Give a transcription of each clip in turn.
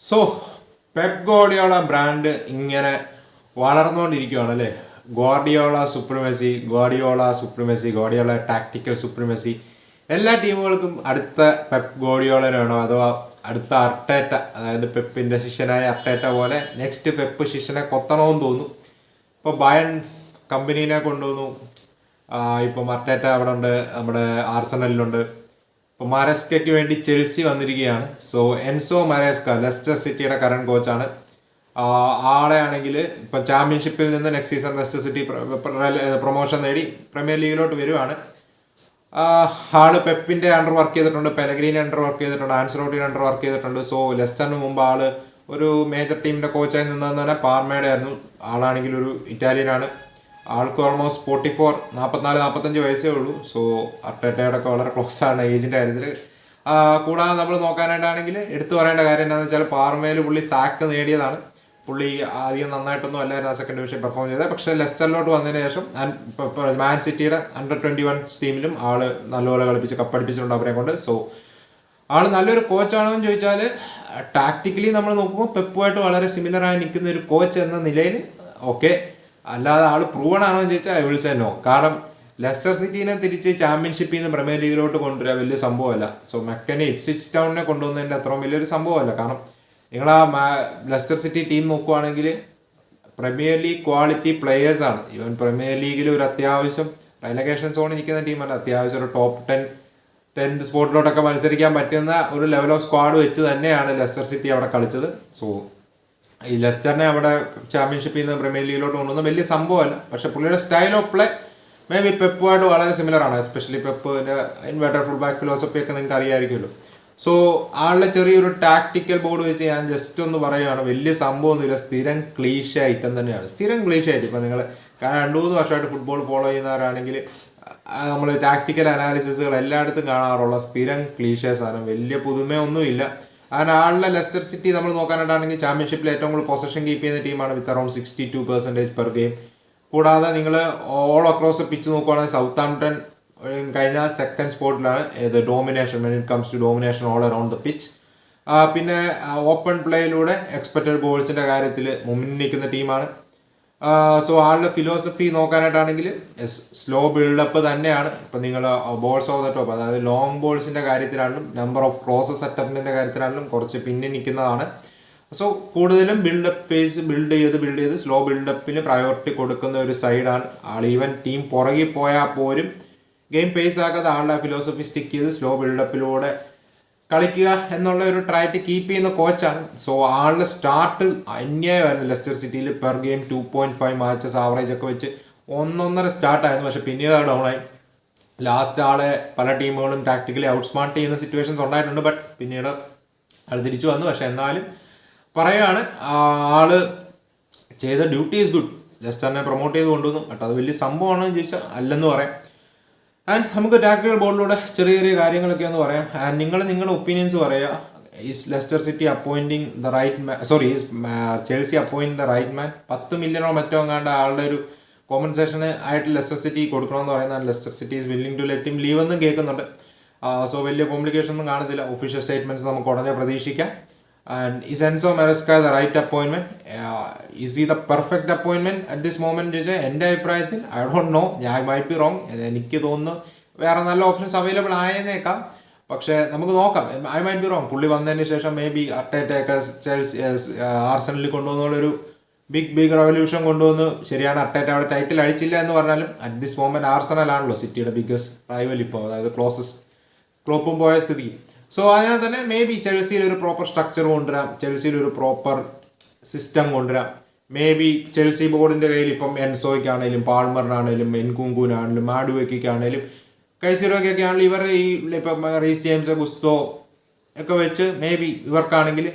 So Pep Guardiola brand ഇങ്ങനെ വളർന്നുകൊണ്ടിരിക്കുകയാണ് അല്ലേ? Guardiola supremacy Guardiola supremacy Guardiola tactical supremacy എല്ലാ ടീമുകൾക്കും അടുത്ത പെപ് ഗോഡിയോളനാണോ അഥവാ അടുത്ത അർട്ടേറ്റ അതായത് പെപ്പിന്റെ ശിഷ്യനായ അർട്ടേറ്റ പോലെ നെക്സ്റ്റ് പെപ്പ് ശിഷ്യനെ കൊത്തണമെന്ന് തോന്നുന്നു. ഇപ്പോൾ ബയൺ കമ്പനീനെ കൊണ്ടുവന്നു. ഇപ്പം അർട്ടേറ്റ അവിടെ ഉണ്ട് നമ്മുടെ ആർസണലിലുണ്ട് ഇപ്പോൾ മാരസ്കയ്ക്ക് വേണ്ടി ചെൽസി വന്നിരിക്കുകയാണ്. സോ എൻസോ മാരസ്ക ലെസ്റ്റർ സിറ്റിയുടെ കറണ്ട് കോച്ചാണ് ആളെ ആണെങ്കിൽ ഇപ്പം ചാമ്പ്യൻഷിപ്പിൽ നിന്ന് next season Leicester City promotion നേടി പ്രീമിയർ ലീഗിലോട്ട് വരുവാണ്. ആൾ പെപ്പിന്റെ അണ്ടർ വർക്ക് ചെയ്തിട്ടുണ്ട് പെലഗ്രീൻ അണ്ടർ വർക്ക് ചെയ്തിട്ടുണ്ട് ആൻസറോട്ടിൻ അണ്ടർ വർക്ക് ചെയ്തിട്ടുണ്ട്. സോ ലെസ്റ്ററിന് മുമ്പ് ആൾ ഒരു മേജർ ടീമിന്റെ കോച്ചായി നിന്നതെന്ന് പറഞ്ഞാൽ പാർമയുടെ ആയിരുന്നു. ആളാണെങ്കിൽ ഒരു ഇറ്റാലിയൻ ആണ്. ആൾക്ക് ഓൾമോസ്റ്റ് ഫോർട്ടി ഫോർ നാൽപ്പത്തിനാല് നാൽപ്പത്തഞ്ച് വയസ്സേ ഉള്ളൂ. സോ അർട്ടേറ്റയുടെ വളരെ ക്ലോസ് ആണ് ഏജിന്റെ കാര്യത്തിൽ കൂടാതെ നമ്മൾ നോക്കാനായിട്ടാണെങ്കിൽ എടുത്തു പറയേണ്ട കാര്യം എന്താണെന്ന് വെച്ചാൽ പാർമയിൽ പുള്ളി സാക്ക് നേടിയതാണ്. പുള്ളി ആദ്യം നന്നായിട്ടൊന്നും അല്ലായിരുന്നു ആ സെക്കൻഡ് ഡിവിഷൻ പെർഫോം ചെയ്തത്. പക്ഷേ ലെസ്റ്ററിലോട്ട് വന്നതിന് ശേഷം മാൻ സിറ്റിയുടെ അണ്ടർ ട്വന്റി വൺ ടീമിലും ആൾ നല്ലപോലെ കളിപ്പിച്ച് കപ്പടിപ്പിച്ചിട്ടുണ്ട് അവരെ കൊണ്ട്. സോ ആൾ നല്ലൊരു കോച്ചാണോ എന്ന് ചോദിച്ചാൽ ടാക്ടിക്കലി നമ്മൾ നോക്കുമ്പോൾ പെപ്പുമായിട്ട് വളരെ സിമിലറായി നിൽക്കുന്ന ഒരു കോച്ച് എന്ന നിലയിൽ ഓക്കെ അല്ലാതെ ആൾ പ്രൂവൺ ആണോ എന്ന് ചോദിച്ചാൽ ഐ വിൽ സേ നോ കാരണം ലെസ്റ്റർ സിറ്റീനെ തിരിച്ച് ചാമ്പ്യൻഷിപ്പിൽ നിന്ന് പ്രീമിയർ ലീഗിലോട്ട് കൊണ്ടുവരിക വലിയ സംഭവമല്ല. സോ മെക്കനെ ഇപ്സിച്ച് ടൗണിനെ കൊണ്ടുവന്നതിന്റെ അത്രയും വലിയൊരു സംഭവമല്ല. കാരണം നിങ്ങൾ ആ ലെസ്റ്റർ സിറ്റി ടീം നോക്കുവാണെങ്കിൽ പ്രീമിയർ ലീഗ് ക്വാളിറ്റി പ്ലെയേഴ്സ് ആണ്. ഈവൻ പ്രീമിയർ ലീഗിൽ ഒരു അത്യാവശ്യം റെലഗേഷൻ സോണിൽ നിൽക്കുന്ന ടീമല്ല അത്യാവശ്യം ഒരു ടോപ്പ് ടെൻ ടെൻത്ത് സ്പോട്ടിലോട്ടൊക്കെ മത്സരിക്കാൻ പറ്റുന്ന ഒരു ലെവൽ ഓഫ് സ്ക്വാഡ് വെച്ച് തന്നെയാണ് ലെസ്റ്റർ സിറ്റി അവിടെ കളിച്ചത്. സോ ഈ ലെസ്റ്ററിനെ അവിടെ ചാമ്പ്യൻഷിപ്പിൽ നിന്ന് പ്രീമിയർ ലീഗിലോട്ട് കൊണ്ടുവന്ന വലിയ സംഭവമല്ല. പക്ഷെ പുള്ളിയുടെ style of play may be പെപ്പുമായിട്ട് വളരെ സിമിലർ ആണ്. എസ്പെഷ്യലി പെപ്പിന്റെ ഇൻവേർട്ടർ ഫുൾ ബാക്ക് ഫിലോസഫി ഒക്കെ നിങ്ങൾക്ക് അറിയാമായിരിക്കുമല്ലോ. സോ ആളുടെ ചെറിയൊരു ടാക്ടിക്കൽ ബോർഡ് വെച്ച് ഞാൻ ജസ്റ്റ് ഒന്ന് പറയുകയാണ്. വലിയ സംഭവം സംഭവമൊന്നുമില്ല. സ്ഥിരം ക്ലീഷ ഐറ്റം തന്നെയാണ്. സ്ഥിരം ക്ലീഷ ആയിട്ട് ഇപ്പം നിങ്ങൾ രണ്ടു മൂന്ന് വർഷമായിട്ട് ഫുട്ബോൾ ഫോളോ ചെയ്യുന്നവരാണെങ്കിൽ നമ്മൾ ടാക്ടിക്കൽ അനാലിസിസുകൾ എല്ലായിടത്തും കാണാറുള്ള സ്ഥിരം ക്ലീഷ സാധനം. വലിയ പുതുമയൊന്നുമില്ല. അങ്ങനെ ആളുടെ ലെസ്റ്റർ സിറ്റി നമ്മൾ നോക്കാനായിട്ടാണെങ്കിൽ ചാമ്പ്യൻഷിപ്പിൽ ഏറ്റവും കൂടുതൽ പൊസഷൻ കീപ്പ് ചെയ്യുന്ന ടീമാണ് with around sixty two percentage per game കൂടാതെ നിങ്ങൾ ഓൾ അക്രോസ് പിച്ച് നോക്കുവാണെങ്കിൽ സൗത്ത് ആംപ്ടൺ കഴിഞ്ഞ സെക്കൻഡ് സ്പോട്ടിലാണ് ഇത് domination when it comes to domination all around the pitch പിന്നെ ഓപ്പൺ പ്ലേയിലൂടെ എക്സ്പെക്റ്റഡ് ഗോൾസിന്റെ കാര്യത്തിൽ മുന്നിൽ നിൽക്കുന്ന ടീമാണ് സോ ആളുടെ ഫിലോസഫി നോക്കാനായിട്ടാണെങ്കിൽ സ്ലോ ബിൽഡപ്പ് തന്നെയാണ്. ഇപ്പം നിങ്ങൾ ബോൾസ് ഓഫ് ദ ടോപ്പ് അതായത് ലോങ് ബോൾസിന്റെ കാര്യത്തിലാണെങ്കിലും നമ്പർ ഓഫ് ക്രോസസ് അറ്റംപ്റ്റിന്റെ കാര്യത്തിലാണെങ്കിലും കുറച്ച് പിന്നിൽ നിൽക്കുന്നതാണ്. സോ കൂടുതലും ബിൽഡപ്പ് ഫേസ് ബിൽഡ് ചെയ്ത് ബിൽഡ് ചെയ്ത് സ്ലോ ബിൽഡപ്പിന് പ്രയോറിറ്റി കൊടുക്കുന്ന ഒരു സൈഡാണ് ആൾ ഈവൻ ടീം പുറകിൽ പോയാൽ പോലും ഗെയിം പേസ് ആക്കാതെ ആളുടെ ഫിലോസഫി സ്റ്റിക്ക് ചെയ്ത് സ്ലോ ബിൽഡപ്പിലൂടെ കളിക്കുക എന്നുള്ള ഒരു ട്രൈറ്റ് കീപ്പ് ചെയ്യുന്ന കോച്ചാണ് സോ ആളുടെ സ്റ്റാർട്ട് അന്യായമായിരുന്നു ലെസ്റ്റർ സിറ്റിയിൽ per game two point five matches average ഒക്കെ വെച്ച് ഒന്നൊന്നര സ്റ്റാർട്ടായിരുന്നു പക്ഷെ പിന്നീട് അത് ഡൗണായി ലാസ്റ്റ് ആളെ പല ടീമുകളും ടാക്ടിക്കലി ഔട്ട്സ്മാർട്ട് ചെയ്യുന്ന സിറ്റുവേഷൻസ് ഉണ്ടായിട്ടുണ്ട്. ബട്ട് പിന്നീട് ആൾ തിരിച്ചു വന്നു. പക്ഷെ എന്നാലും പറയുകയാണ് ആൾ ചെയ്ത ഡ്യൂട്ടി ഈസ് ഗുഡ് ജസ്റ്റ് തന്നെ പ്രൊമോട്ട് ചെയ്ത് കൊണ്ടുവന്നു. ബട്ട് അത് വലിയ സംഭവമാണോ എന്ന് ചോദിച്ചാൽ അല്ലെന്ന് പറയാം. ആൻഡ് നമുക്ക് ടാക്ടിക്കൽ ബോർഡിലൂടെ ചെറിയ ചെറിയ കാര്യങ്ങളൊക്കെ ഒന്ന് പറയാം. ആൻഡ് നിങ്ങൾ നിങ്ങളുടെ ഒപ്പീനിയൻസ് പറയുക. Is Leicester City appointing the right man sorry is Chelsea appoint the right man പത്ത് മില്യണോ മറ്റോ എങ്ങാണ്ട് ആളുടെ ഒരു കോമ്പൻസേഷന് ആയിട്ട് ലെസ്റ്റർ സിറ്റി കൊടുക്കണമെന്ന് പറയുന്ന Leicester City is willing to let him leave എന്നും കേൾക്കുന്നുണ്ട്. സോ വലിയ കോംപ്ലിക്കേഷൻ ഒന്നും കാണത്തില്ല. ഒഫീഷ്യൽ സ്റ്റേറ്റ്മെന്റ്സ് നമുക്ക് ഉടനെ പ്രതീക്ഷിക്കാം. And Enzo Maresca the right appointment? Uh, is he the perfect appointment at this moment, ചോദിച്ചാൽ എന്റെ അഭിപ്രായത്തിൽ ഐ ഡോണ്ട് നോ ഞാൻ മൈറ്റ് ബി റോങ് എനിക്ക് തോന്നുന്നു വേറെ നല്ല ഓപ്ഷൻസ് അവൈലബിൾ ആയേന്നേക്കാം പക്ഷേ നമുക്ക് നോക്കാം. ഐ മൈറ്റ് ബി റോങ് പുള്ളി വന്നതിന് ശേഷം മേ ബി അർട്ടേറ്റയൊക്കെ ചെൽസി ആർസണലിൽ കൊണ്ടുവന്നുള്ളൊരു ബിഗ് ബിഗ് റവല്യൂഷൻ കൊണ്ടുവന്ന്. ശരിയാണ് അർട്ടേറ്റ അവിടെ ടൈറ്റിൽ അടിച്ചില്ല എന്ന് പറഞ്ഞാലും അറ്റ് ദിസ് മോമെന്റ് ആർസണലാണല്ലോ സിറ്റിയുടെ ബിഗ്ഗസ്റ്റ് റൈവൽ ഇപ്പോൾ. അതായത് ക്ലോസസ്റ്റ് ക്ലോപ്പും പോയ സ്ഥിതി സോ അതിനാൽ തന്നെ മേ ബി ചെൽസിയിൽ ഒരു പ്രോപ്പർ സ്ട്രക്ചർ കൊണ്ടുവരാം. ചെൽസിയിൽ ഒരു പ്രോപ്പർ സിസ്റ്റം കൊണ്ടുവരാം. മേ ബി ചെൽസി ബോർഡിന്റെ കയ്യിൽ ഇപ്പം എൻസോയ്ക്കാണേലും പാൾമറിനാണേലും എൻകുങ്കുനാണേലും മാഡുവയ്ക്കാണേലും കൈസിറോക്കൊക്കെ ആണെങ്കിലും ഇവരുടെ ഈ ഇപ്പം റീസ് ജെയിംസ് ഗുസ്തോ ഒക്കെ വെച്ച് മേ ബി ഇവർക്കാണെങ്കിൽ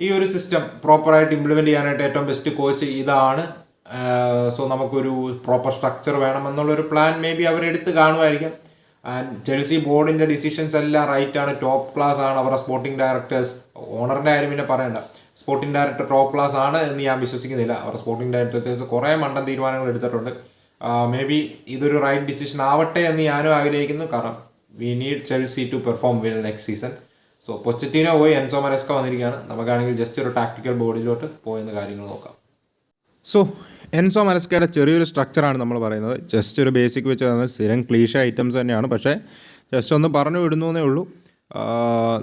ഈ ഒരു സിസ്റ്റം പ്രോപ്പറായിട്ട് ഇംപ്ലിമെന്റ് ചെയ്യാനായിട്ട് ഏറ്റവും ബെസ്റ്റ് കോച്ച് ഇതാണ്. സോ നമുക്കൊരു പ്രോപ്പർ സ്ട്രക്ചർ വേണമെന്നുള്ളൊരു പ്ലാൻ മേ ബി അവരെടുത്ത് കാണുമായിരിക്കാം. ചെൽസി ബോർഡിന്റെ ഡിസിഷൻസ് എല്ലാം റൈറ്റ് ആണ്. ടോപ്പ് ക്ലാസ് ആണ് അവരുടെ സ്പോർട്ടിംഗ് ഡയറക്ടേഴ്സ് ഓണറിന്റെ കാര്യം പിന്നെ പറയണ്ട. സ്പോർട്ടിംഗ് ഡയറക്ടർ ടോപ്പ് ക്ലാസ് ആണ് എന്ന് ഞാൻ വിശ്വസിക്കുന്നില്ല. അവരുടെ സ്പോർട്ടിംഗ് ഡയറക്ടേഴ്സ് കുറേ മണ്ടൻ തീരുമാനങ്ങൾ എടുത്തിട്ടുണ്ട്. മേ ബി ഇതൊരു റൈറ്റ് ഡിസിഷൻ ആവട്ടെ എന്ന് ഞാനും ആഗ്രഹിക്കുന്നു. കാരണം we need Chelsea to perform will next season so Pochettino പോയി എൻസോ മരസ്ക വന്നിരിക്കുകയാണ്. നമുക്കാണെങ്കിൽ ജസ്റ്റ് ഒരു ടാക്ടിക്കൽ ബോർഡിലോട്ട് പോയെന്ന് കാര്യങ്ങൾ നോക്കാം. സോ എൻസോ മലസ്കയുടെ ചെറിയൊരു സ്ട്രക്ചറാണ് നമ്മൾ പറയുന്നത്. ജസ്റ്റ് ഒരു ബേസിക് വെച്ച് പറയുന്നത് സ്ഥിരം ക്ലീഷ ഐറ്റംസ് തന്നെയാണ്. പക്ഷേ ജസ്റ്റ് ഒന്ന് പറഞ്ഞു വിടുന്നു എന്നേ ഉള്ളൂ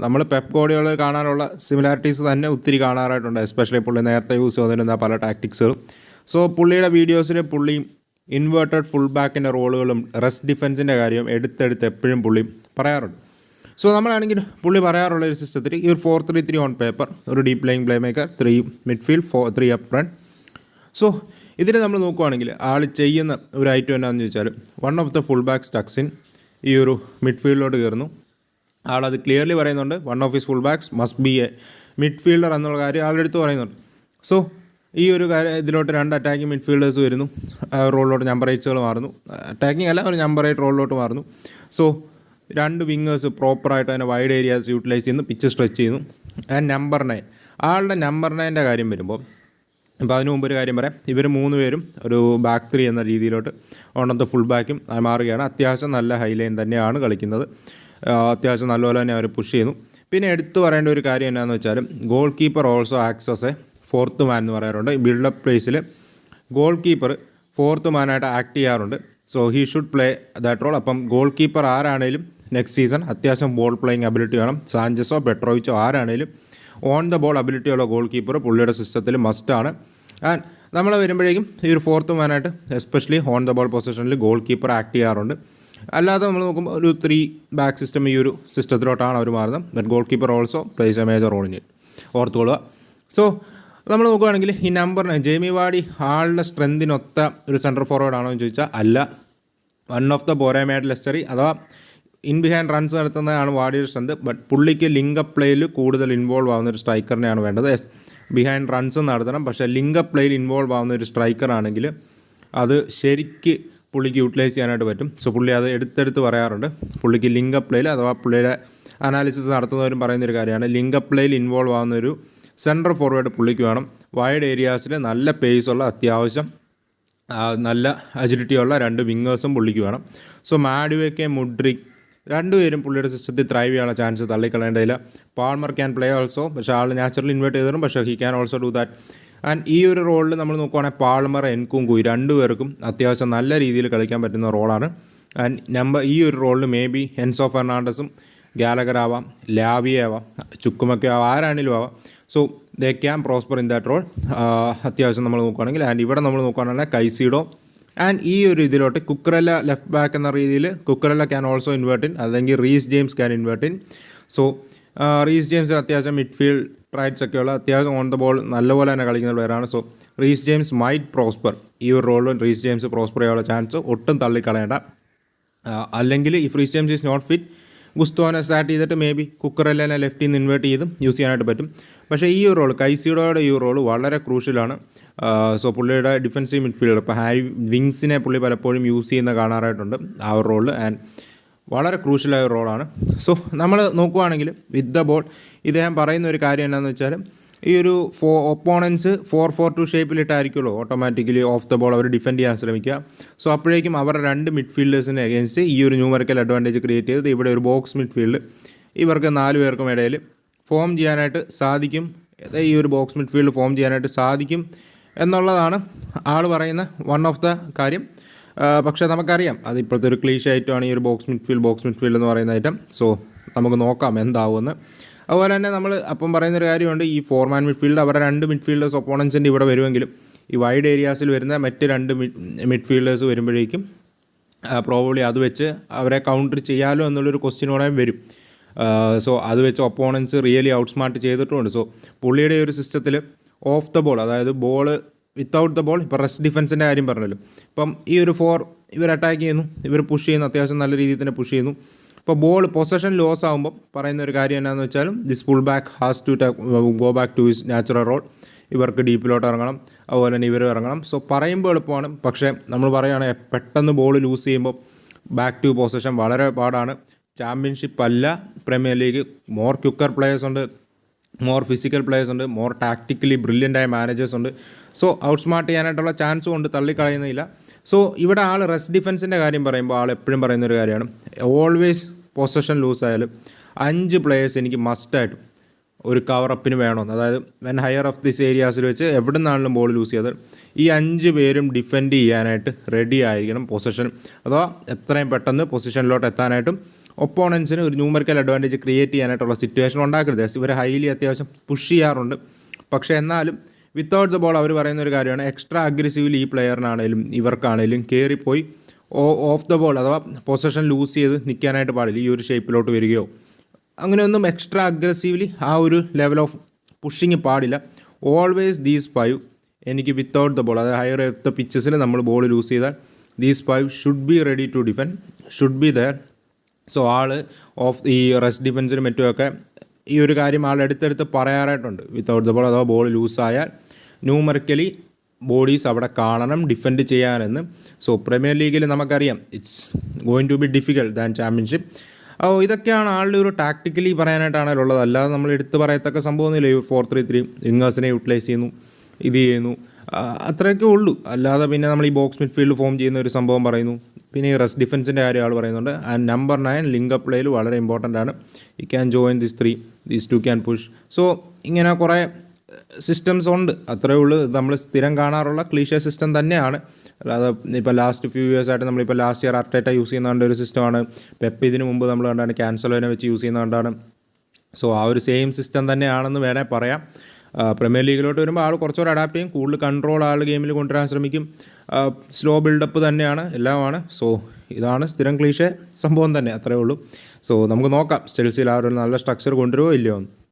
നമ്മൾ പെപ്പ് ഗോഡികൾ കാണാനുള്ള സിമിലാരിറ്റീസ് തന്നെ ഒത്തിരി കാണാറായിട്ടുണ്ട്. എസ്പെഷ്യലി പുള്ളി നേരത്തെ യൂസ് ചെയ്തിരുന്ന പല ടാക്ടിക്സുകളും സോ പുള്ളിയുടെ വീഡിയോസിൽ പുള്ളി ഇൻവേർട്ടഡ് ഫുൾ ബാക്കിന്റെ റോളുകളും റെസ്റ്റ് ഡിഫൻസിന്റെ കാര്യം എടുത്തെടുത്ത് എപ്പോഴും പുള്ളി പറയാറുണ്ട്. സോ നമ്മളാണെങ്കിൽ പുള്ളി പറയാറുള്ള ഒരു സിസ്റ്റത്തിൽ ഈ ഒരു four three three on paper ഒരു deep playing play maker three midfield four three up front so ഇതിന് നമ്മൾ നോക്കുവാണെങ്കിൽ ആൾ ചെയ്യുന്ന ഒരു ഐറ്റം എന്താണെന്ന് ചോദിച്ചാൽ one of the full back സ്റ്റക്സിൻ ഈ ഒരു മിഡ്ഫീൽഡിലോട്ട് കയറുന്നു. ആളത് ക്ലിയർലി പറയുന്നുണ്ട് one of his full backs must be a midfielder എന്നുള്ള കാര്യം ആളുടെ അടുത്ത് പറയുന്നുണ്ട്. സോ ഈ ഒരു കാര്യം ഇതിലോട്ട് രണ്ട് അറ്റാക്കിംഗ് മിഡ്ഫീൽഡേഴ്സ് വരുന്നു. റോളിലോട്ട് നമ്പർ എയ്റ്റ്സുകൾ മാറുന്നു. അറ്റാക്കിംഗ് അല്ല ഒരു നമ്പർ എയ്റ്റ് റോളിലോട്ട് മാറുന്നു. സോ രണ്ട് വിങ്ങേഴ്സ് പ്രോപ്പറായിട്ട് അതിനെ വൈഡ് ഏരിയാസ് യൂട്ടിലൈസ് ചെയ്യുന്നു പിച്ച് സ്ട്രെച്ച് ചെയ്യുന്നു. ആൻഡ് നമ്പർ നയൻ ആളുടെ നമ്പർ നയന്റെ കാര്യം വരുമ്പോൾ അപ്പോൾ അതിന് മുമ്പ് ഒരു കാര്യം പറയാം. ഇവർ മൂന്ന് പേരും ഒരു ബാക്ക് ത്രീ എന്ന രീതിയിലോട്ട് ഓണത്തെ ഫുൾ ബാക്കും മാറുകയാണ്. അത്യാവശ്യം നല്ല ഹൈലൈൻ തന്നെയാണ് കളിക്കുന്നത്. അത്യാവശ്യം നല്ലപോലെ തന്നെ അവർ പുഷ് ചെയ്യുന്നു. പിന്നെ എടുത്തു പറയേണ്ട ഒരു കാര്യം എന്നാന്ന് വെച്ചാൽ goalkeeper also acts as a fourth man എന്ന് പറയാറുണ്ട്. ബിൽഡപ്പ് പ്ലേസിൽ ഗോൾ കീപ്പർ ഫോർത്ത് മാനായിട്ട് ആക്ട് ചെയ്യാറുണ്ട്. So he should play that role അപ്പം ഗോൾ കീപ്പർ ആരാണേലും നെക്സ്റ്റ് സീസൺ അത്യാവശ്യം ബോൾ പ്ലേയിങ് അബിലിറ്റി വേണം. സാഞ്ചസോ പെട്രോവിച്ചോ ആരാണേലും ഓൺ ദ ബോൾ അബിലിറ്റിയുള്ള ഗോൾ കീപ്പർ പുള്ളിയുടെ സിസ്റ്റത്തിൽ മസ്റ്റാണ് ആൻഡ് നമ്മൾ വരുമ്പോഴേക്കും ഈ ഒരു ഫോർത്ത് മാനായിട്ട് എസ്പെഷ്യലി ഓൺ ദ ബോൾ പൊസിഷനിൽ ഗോൾ കീപ്പർ ആക്ട് ചെയ്യാറുണ്ട്. അല്ലാതെ നമ്മൾ നോക്കുമ്പോൾ ഒരു ത്രീ ബാക്ക് സിസ്റ്റം ഈ ഒരു സിസ്റ്റത്തിലോട്ടാണ് അവർ മാറുന്നത്. But goalkeeper also plays a major role in it so നമ്മൾ നോക്കുകയാണെങ്കിൽ ഈ നമ്പറിന് ജെയ്മി വാടി ആളുടെ സ്ട്രെങ്തിനൊത്ത ഒരു സെന്റർ ഫോർവേഡ് ആണോ എന്ന് ചോദിച്ചാൽ അല്ല. വൺ ഓഫ് ദ ബോരാമേഡ് ലെസ്റ്ററി അഥവാ ഇൻ ബിഹൈൻഡ് റൺസ് നടത്തുന്നതാണ് വാടിയുടെ സ്ട്രെങ്ത് ബട്ട് പുള്ളിക്ക് ലിങ്ക് അപ്പ് പ്ലേയിൽ കൂടുതൽ ഇൻവോൾവ് ആവുന്ന ഒരു സ്ട്രൈക്കറിനെയാണ് വേണ്ടത്. ബിഹൈൻഡ് റൺസ് നടത്തണം. പക്ഷേ ലിങ്ക് പ്ലേയിൽ ഇൻവോൾവ് ആവുന്ന ഒരു സ്ട്രൈക്കർ ആണെങ്കിൽ അത് ശരിക്ക് പുള്ളിക്ക് യൂട്ടിലൈസ് ചെയ്യാനായിട്ട് പറ്റും. സോ പുള്ളി അത് എടുത്തെടുത്ത് പറയാറുണ്ട്. പുള്ളിക്ക് ലിങ്ക് പ്ലേയിൽ അഥവാ പുള്ളിയുടെ അനാലിസിസ് നടത്തുന്നവരും പറയുന്നൊരു കാര്യമാണ്. ലിങ്ക് പ്ലേയിൽ ഇൻവോൾവ് ആവുന്ന ഒരു സെൻട്രൽ ഫോർവേഡ് പുള്ളിക്ക് വേണം. വൈഡ് ഏരിയാസിൽ നല്ല പേസുള്ള അത്യാവശ്യം നല്ല അജിലിറ്റിയുള്ള രണ്ട് വിങ്ങേഴ്സും പുള്ളിക്ക് വേണം. സോ മാഡുവേക്കെ മുഡ്രിക് രണ്ടുപേരും പുള്ളിയുടെ സിസ്റ്റത്തിൽ ത്രൈവ് ചെയ്യാനുള്ള ചാൻസ് തള്ളിക്കളയേണ്ടതില്ല. പാൾമർ ക്യാൻ പ്ലേ ഓൾസോ പക്ഷേ ആൾ നാച്ചുറലി ഇൻവേർട്ട് ചെയ്തതും പക്ഷേ he can also do that and ഈ ഒരു റോളിൽ നമ്മൾ നോക്കുവാണെങ്കിൽ പാൾമർ എൻകുങ്കു രണ്ടുപേർക്കും അത്യാവശ്യം നല്ല രീതിയിൽ കളിക്കാൻ പറ്റുന്ന റോളാണ് ആൻഡ് നമ്പർ ഈ ഒരു റോളിൽ മേ ബി എൻസോ ഫെർണാണ്ടസും ഗാലഗർ ആവാം ലാവിയ ആവാം ചുക്കുമൊക്കെ ആവാം ആരാണെങ്കിലും ആവാം. So they can prosper in that role അത്യാവശ്യം നമ്മൾ നോക്കുകയാണെങ്കിൽ ആൻഡ് ഇവിടെ നമ്മൾ നോക്കുകയാണെങ്കിൽ കൈസീഡോ ആൻഡ് ഈ ഒരു ഇതിലോട്ട് കുക്കറല്ല ലെഫ്റ്റ് ബാക്ക് എന്ന രീതിയിൽ Cucurella can also invert in അല്ലെങ്കിൽ Reece James can invert in so Reece James അത്യാവശ്യം മിഡ്ഫീൽഡ് റൈറ്റ്സ് ഒക്കെയുള്ള അത്യാവശ്യം ഓൺ ദ ബോൾ നല്ലപോലെ തന്നെ കളിക്കുന്ന പ്ലെയറാണ് so Reece James might prosper ഈ ഒരു റോളിലും റീസ് ജെയിംസ് പ്രോസ്പർ ചെയ്യാനുള്ള ചാൻസ് ഒട്ടും തള്ളിക്കളയേണ്ട. അല്ലെങ്കിൽ ഈ Reece James is not fit ഗുസ്തോനെ start ചെയ്തിട്ട് മേ ബി കുക്കറെല്ലാം ലെഫ്റ്റിൽ നിന്ന് ഇൻവേർട്ട് ചെയ്തും യൂസ് ചെയ്യാനായിട്ട് പറ്റും. പക്ഷേ ഈ ഒരു റോൾ കൈസിയോടെ ഈ റോൾ വളരെ ക്രൂഷ്യലാണ് സോ പുള്ളിയുടെ ഡിഫൻസീവ് മിഡ്ഫീൽഡർ ഇപ്പോൾ ഹാരി വിങ്സിനെ പുള്ളി പലപ്പോഴും യൂസ് ചെയ്യുന്ന കാണാറായിട്ടുണ്ട് ആ ഒരു ആൻഡ് വളരെ ക്രൂഷ്യലായ ഒരു റോളാണ് സോ നമ്മൾ നോക്കുവാണെങ്കിൽ വിത്ത് ദ ബോൾ ഇദ്ദേഹം പറയുന്ന ഒരു കാര്യം എന്താണെന്ന് വെച്ചാൽ ഈ ഒരു ഫോ ഒപ്പോണൻസ് ഫോർ ഫോർ ടു ഷേപ്പിലിട്ടായിരിക്കുമല്ലോ ഓട്ടോമാറ്റിക്കലി ഓഫ് ദ ബോൾ അവർ ഡിഫെൻഡ് ചെയ്യാൻ ശ്രമിക്കുക. സോ അപ്പോഴേക്കും അവരുടെ രണ്ട് മിഡ്ഫീൽഡേഴ്സിനെ അഗേൻസ്റ്റ് ഈ ഒരു ന്യൂമറിക്കൽ അഡ്വാന്റേജ് ക്രിയേറ്റ് ചെയ്ത് ഇവിടെ ഒരു ബോക്സ് മിഡ്ഫീൽഡ് ഇവർക്ക് നാല് പേർക്കും ഇടയിൽ ഫോം ചെയ്യാനായിട്ട് സാധിക്കും. ഈ ഒരു ബോക്സ് മിഡ്ഫീൽഡ് ഫോം ചെയ്യാനായിട്ട് സാധിക്കും. എന്നുള്ളതാണ് ആൾ പറയുന്ന വൺ ഓഫ് ദ കാര്യം. പക്ഷേ നമുക്കറിയാം അത് ഇപ്പോഴത്തെ ഒരു ക്ലീഷ് ഐറ്റമാണ് ഈ ഒരു ബോക്സ് മിഡ്ഫീൽഡ് ബോക്സ് മിഡ്ഫീൽഡ് എന്ന് പറയുന്ന ഐറ്റം സോ നമുക്ക് നോക്കാം എന്താവുമെന്ന്. അതുപോലെ തന്നെ നമ്മൾ അപ്പം പറയുന്നൊരു കാര്യമുണ്ട് ഈ ഫോർമാൻ മിഡ്ഫീൽഡ് അവരുടെ രണ്ട് മിഡ്ഫീൽഡേഴ്സ് ഒപ്പോണൻസിന്റെ ഇവിടെ വരുമെങ്കിലും ഈ വൈഡ് ഏരിയാസിൽ വരുന്ന മറ്റ് രണ്ട് മിഡ്ഫീൽഡേഴ്സ് വരുമ്പോഴേക്കും പ്രോബ്ലി അത് വെച്ച് അവരെ കൗണ്ടർ ചെയ്യാലോ എന്നുള്ളൊരു ക്വസ്റ്റ്യനോടെ വരും. സോ അത് വെച്ച് ഒപ്പോണൻസ് റിയലി ഔട്ട്സ്മാർട്ട് ചെയ്തിട്ടുമുണ്ട് സോ പുള്ളിയുടെ ഒരു സിസ്റ്റത്തിൽ ഓഫ് ദ ബോൾ അതായത് ബോൾ വിത്തൗട്ട് ദ ബോൾ ഇപ്പോൾ റെസ്റ്റ് ഡിഫൻസിന്റെ കാര്യം പറഞ്ഞല്ലോ. ഇപ്പം ഈ ഒരു ഫോർ ഇവർ അറ്റാക്ക് ചെയ്യുന്നു ഇവർ പുഷ് ചെയ്യുന്നു അത്യാവശ്യം നല്ല രീതിയിൽ തന്നെ പുഷ് ചെയ്യുന്നു. ഇപ്പോൾ ബോൾ പൊസഷൻ ലോസ് ആകുമ്പോൾ പറയുന്ന ഒരു കാര്യം എന്നാന്ന് വെച്ചാലും this pull back has to go back to his natural role ഇവർക്ക് ഡീപ്പിലോട്ട് ഇറങ്ങണം അതുപോലെ തന്നെ ഇവർ ഇറങ്ങണം. സോ പറയുമ്പോൾ എളുപ്പമാണ്. പക്ഷേ നമ്മൾ പറയുകയാണെങ്കിൽ പെട്ടെന്ന് ബോൾ ലൂസ് ചെയ്യുമ്പോൾ ബാക്ക് ടു പൊസഷൻ വളരെ പാടാണ്. ചാമ്പ്യൻഷിപ്പ് അല്ല Premier League more quicker players ഉണ്ട്. മോർ ഫിസിക്കൽ പ്ലേയേഴ്സ് ഉണ്ട് മോർ ടാക്ടിക്കലി ആയ മാനേജേഴ്സ് ഉണ്ട്. സോ ഔട്ട്സ്മാർട്ട് ചെയ്യാനായിട്ടുള്ള ചാൻസും ഉണ്ട് തള്ളിക്കളയുന്നില്ല. സോ ഇവിടെ ആൾ റെസ്റ്റ് ഡിഫൻസിന്റെ കാര്യം പറയുമ്പോൾ ആൾ എപ്പോഴും പറയുന്ന ഒരു കാര്യമാണ്. ഓൾവേസ് പൊസഷൻ ലൂസ് ആയാലും അഞ്ച് പ്ലേയേഴ്സ് എനിക്ക് മസ്റ്റായിട്ടും ഒരു കവറപ്പിന് വേണമെന്ന് അതായത് വെൻ ഹയർ ഓഫ് ദിസ് ഏരിയാസിൽ വെച്ച് എവിടെ നിന്നാണെങ്കിലും ബോൾ ലൂസ് ചെയ്താൽ ഈ അഞ്ച് പേരും ഡിഫെൻഡ് ചെയ്യാനായിട്ട് റെഡി ആയിരിക്കണം പൊസിഷൻ അഥവാ എത്രയും പെട്ടെന്ന് പൊസിഷനിലോട്ട് എത്താനായിട്ടും ഒപ്പോണൻസിന് ഒരു ന്യൂമറിക്കൽ അഡ്വാന്റേജ് ക്രിയേറ്റ് ചെയ്യാനായിട്ടുള്ള സിറ്റുവേഷൻ ഉണ്ടാക്കരുത്. ഇവർ ഹൈലി അത്യാവശ്യം പുഷ് ചെയ്യാറുണ്ട്. പക്ഷേ എന്നാലും വിത്തൗട്ട് ദ ബോൾ അവർ പറയുന്ന ഒരു കാര്യമാണ് എക്സ്ട്രാ അഗ്രസീവ്ലി ഈ പ്ലെയറിനാണേലും ഇവർക്കാണേലും കയറിപ്പോയി ഓഫ് ദ ബോൾ അഥവാ പൊസിഷൻ ലൂസ് ചെയ്ത് നിൽക്കാനായിട്ട് പാടില്ല ഈ ഒരു ഷേപ്പിലോട്ട് വരികയോ. അങ്ങനെയൊന്നും എക്സ്ട്രാ അഗ്രസീവ്ലി ആ ഒരു ലെവൽ ഓഫ് പുഷിങ് പാടില്ല. ഓൾവേസ് ദീസ് ഫൈവ് എനിക്ക് വിത്തൗട്ട് ദ ബോൾ അതായത് ഹയർ ദ പിച്ചസിൽ നമ്മൾ ബോൾ ലൂസ് ചെയ്താൽ these five should be ready to defend should be there so all of ഈ റെസ്റ്റ് ഡിഫൻസിനും മറ്റുമൊക്കെ ഈ ഒരു കാര്യം ആൾ എടുത്തെടുത്ത് പറയാറായിട്ടുണ്ട്. വിത്തൗട്ട് ദ ബോൾ അഥവാ ബോൾ ലൂസായാൽ ന്യൂമറിക്കലി ബോഡീസ് അവിടെ കാണണം ഡിഫെൻഡ് ചെയ്യാനെന്ന്. സോ പ്രീമിയർ ലീഗിൽ നമുക്കറിയാം. It's going to be difficult than championship ഓ ഇതൊക്കെയാണ് ആളുടെ ഒരു ടാക്ടിക്കലി പറയാനായിട്ടാണ് ഉള്ളത്. അല്ലാതെ നമ്മൾ എടുത്ത് പറയത്തക്ക സംഭവമൊന്നുമില്ല. ഈ ഫോർ ത്രീ ത്രീ വിങ്ങേഴ്സിനെ യൂട്ടിലൈസ് ചെയ്യുന്നു ഇത് ചെയ്യുന്നു. അത്രയൊക്കെ ഉള്ളൂ. അല്ലാതെ പിന്നെ നമ്മൾ ഈ ബോക്സ് മിഡ്ഫീൽഡ് ഫോം ചെയ്യുന്ന ഒരു സംഭവം പറയുന്നു. പിന്നെ ഈ റെസ്റ്റ് ഡിഫൻസിന്റെ കാര്യം ആൾ പറയുന്നുണ്ട്. And number nine link up പ്ലേയിൽ വളരെ ഇമ്പോർട്ടന്റ് ആണ്. ഈ can join this three these two can push so ഇങ്ങനെ കുറേ സിസ്റ്റംസ് ഉണ്ട്. അത്രയേ ഉള്ളൂ. നമ്മൾ സ്ഥിരം കാണാറുള്ള ക്ലീഷ സിസ്റ്റം തന്നെയാണ്. അല്ലാതെ ഇപ്പോൾ ലാസ്റ്റ് ഫ്യൂ ഇയേഴ്സ് ആയിട്ട് നമ്മളിപ്പോൾ ലാസ്റ്റ് ഇയർ അർട്ടേറ്റ യൂസ് ചെയ്യുന്ന കണ്ട ഒരു സിസ്റ്റമാണ് പെപ്പ് ഇതിന് മുമ്പ് നമ്മൾ കണ്ടാണ്. ക്യാൻസലോനെ വെച്ച് യൂസ് ചെയ്യുന്ന കണ്ടാണ്. സോ ആ ഒരു സെയിം സിസ്റ്റം തന്നെയാണെന്ന് വേണേൽ പറയാം. പ്രീമിയർ ലീഗിലോട്ട് വരുമ്പോൾ ആൾ കുറച്ചുകൂടെ അഡാപ്റ്റ് ചെയ്യും. കൂടുതൽ കൺട്രോൾ ആൾ ഗെയിമിൽ കൊണ്ടുവരാൻ ശ്രമിക്കും. സ്ലോ ബിൽഡപ്പ് തന്നെയാണ് എല്ലാമാണ്. സോ ഇതാണ് സ്ഥിരം ക്ലീഷേ സംഭവം തന്നെ അത്രേ ഉള്ളൂ. സോ നമുക്ക് നോക്കാം സ്റ്റെൽസിൽ ആ ഒരു നല്ല സ്ട്രക്ചർ കൊണ്ടുവരുമോ ഇല്ലയോ